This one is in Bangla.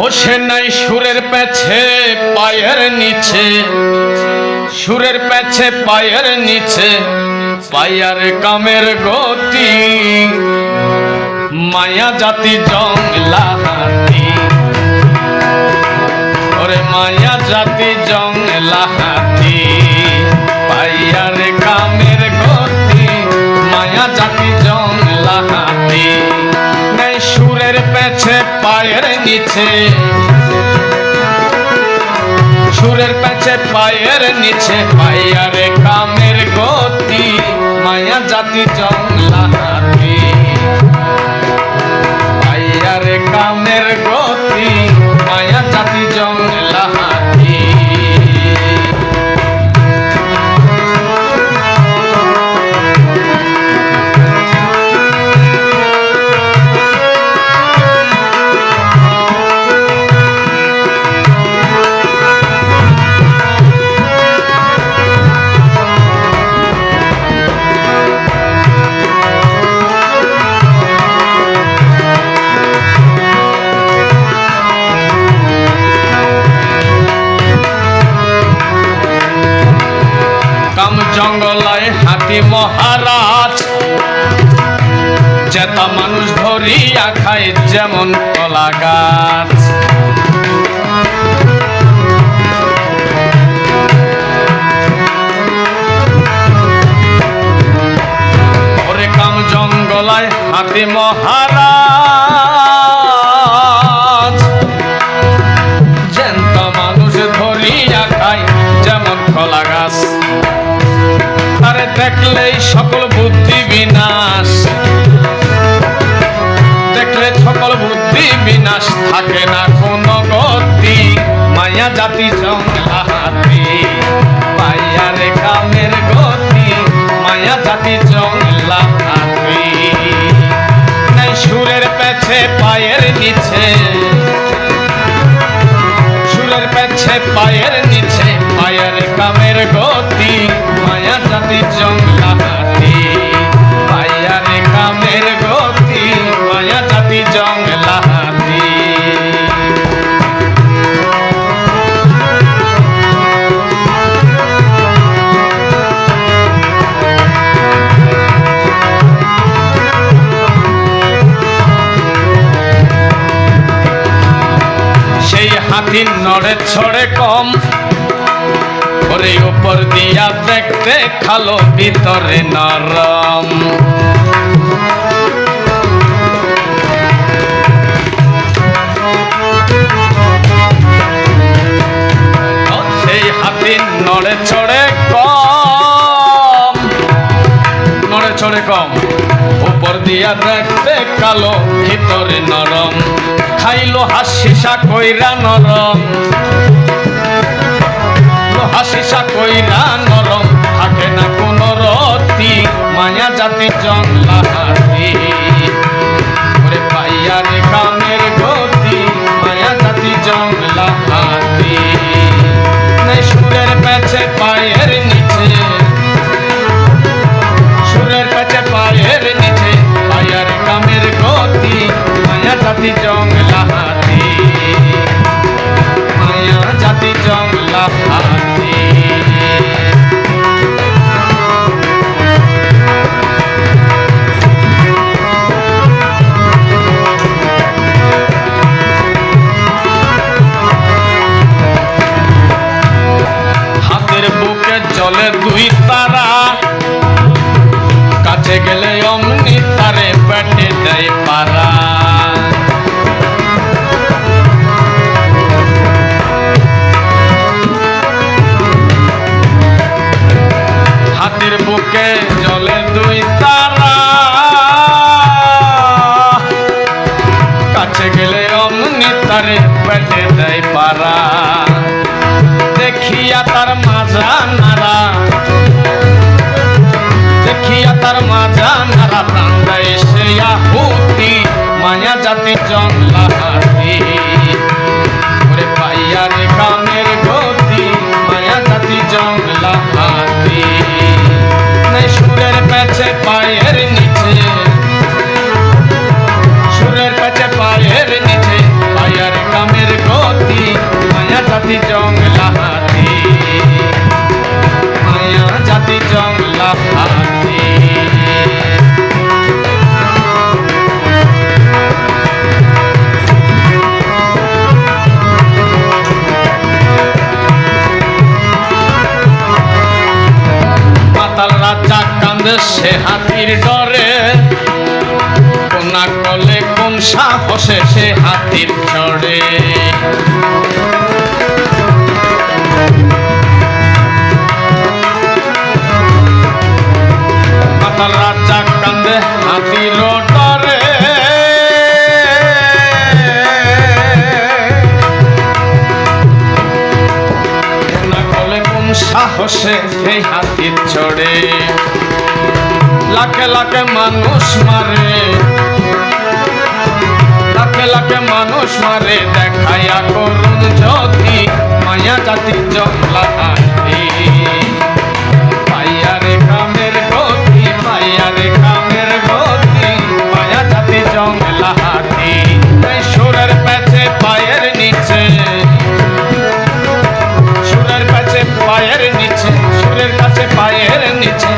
ও সে নাই সুরের পেছে পায়ের নিচে। সুরের পেছে পায়ের নিচে পায়ার কামের গতি। মায়া জাতি জংলা হাতি। ওরে মায়া জাতি জংলা হাতি পায়ার কামের গতি। মায়া জাতি জংলা হাতি। নাই সুরের পেছে পায়ের নিচে। সুরের পেছে পায়ের নিচে পায়ার কামের গতি, মায়া জাতি জংলা হাতি পায়ার কামের গতি ধরিয়া খায় যেমন কলা গাছ। জঙ্গলায় হাতি মহারাজ। থাকে না কোনো গতি। মায়া জাতি হাতি পাইয়ারে কামের গতি। মায়া জাতি হাতির নড়ে ছড়ে কম। ওরে উপর দিয়া দেখতে খালো ভিতরে নরম। সেই হাতির নড়ে ছড়ে কম। নড়ে ছড়ে কম। উপর দিয়া দেখতে কালো ভিতরে নরম। খাইলো হাসিসা কইরা নরম। হাসিসা কইরা দুই সে হাতির ডরে। কোনা কলে কোন সাহসে সে হাতির চড়ে। হাতির ডরে। সাহসে সেই হাতির চড়ে। লাখে লাখে মানুষ মারে। লাখে লাখে মানুষ মারে, দেখাইয়া করুন জ্যোতি মায়া জাতি প্যাচে পায়ের নিচে, সুরের কাছে পায়ের নিচে।